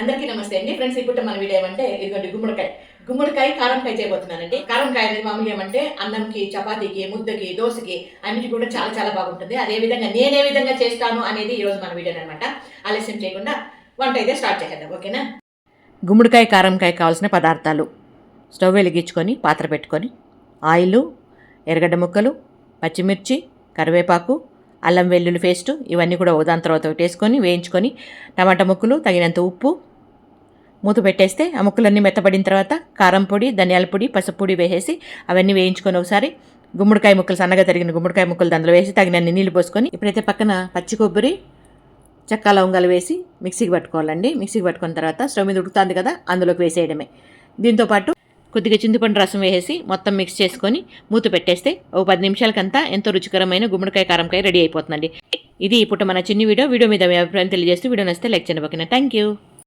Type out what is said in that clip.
అందరికీ నమస్తే అండి. ఫ్రెండ్స్ ఇప్పుడు మన వీడియో ఏమంటే ఇదిగోండి గుమ్మడికాయ. గుమ్మడికాయ కారంకాయ చేయబోతున్నానండి. కారంకాయ అనేది మామూలు ఏమంటే అన్నంకి చపాతీకి ముద్దకి దోశకి అన్నిటి కూడా చాలా చాలా బాగుంటుంది. అదే విధంగా నేను ఏ విధంగా చేస్తాను అనేది ఈరోజు మన వీడియో అనమాట ఆలస్యం చేయకుండా వంట అయితే స్టార్ట్ చేసేద్దాం ఓకేనా? గుమ్మడికాయ కారంకాయ కావాల్సిన పదార్థాలు. స్టవ్ వెలిగించుకొని పాత్ర పెట్టుకొని ఆయిల్ ఎర్రగడ్డ ముక్కలు పచ్చిమిర్చి కరివేపాకు అల్లం వెల్లుల్లి పేస్ట్ ఇవన్నీ కూడా ఉదాని తర్వాత ఒకటి వేసుకొని వేయించుకొని టమాటా ముక్కలు తగినంత ఉప్పు మూత పెట్టేస్తే ఆ ముక్కలన్నీ మెత్తబడిన తర్వాత కారం పొడి ధనియాల పొడి పసుపు పొడి వేసేసి అవన్నీ వేయించుకొని ఒకసారి గుమ్మడికాయ ముక్కలు సన్నగా తరిగిన గుమ్మడికాయ ముక్కలు దాంట్లో వేసి తగినన్ని నీళ్ళు పోసుకొని ఇప్పుడైతే పక్కన పచ్చి కొబ్బరి చెక్క లవంగాలు వేసి మిక్సీకి పట్టుకోవాలండి. మిక్సీకి పట్టుకున్న తర్వాత స్టవ్ మీద ఉడుకుతుంది కదా అందులోకి వేసేయడమే. దీంతోపాటు కొద్దిగా చింతపండు రసం వేసేసి మొత్తం మిక్స్ చేసుకొని మూత పెట్టేస్తే ఓ పది నిమిషాలకంతా ఎంతో రుచికరమైన గుమ్మడికాయ కారంకాయ రెడీ అయిపోతుందండి. ఇది ఇప్పుడు మన చిన్ని వీడియో. వీడియో మీద మీ అభిప్రాయం తెలియజేస్తూ వీడియో నచ్చితే లైక్ చేయండి. ఓకేనా? Thank you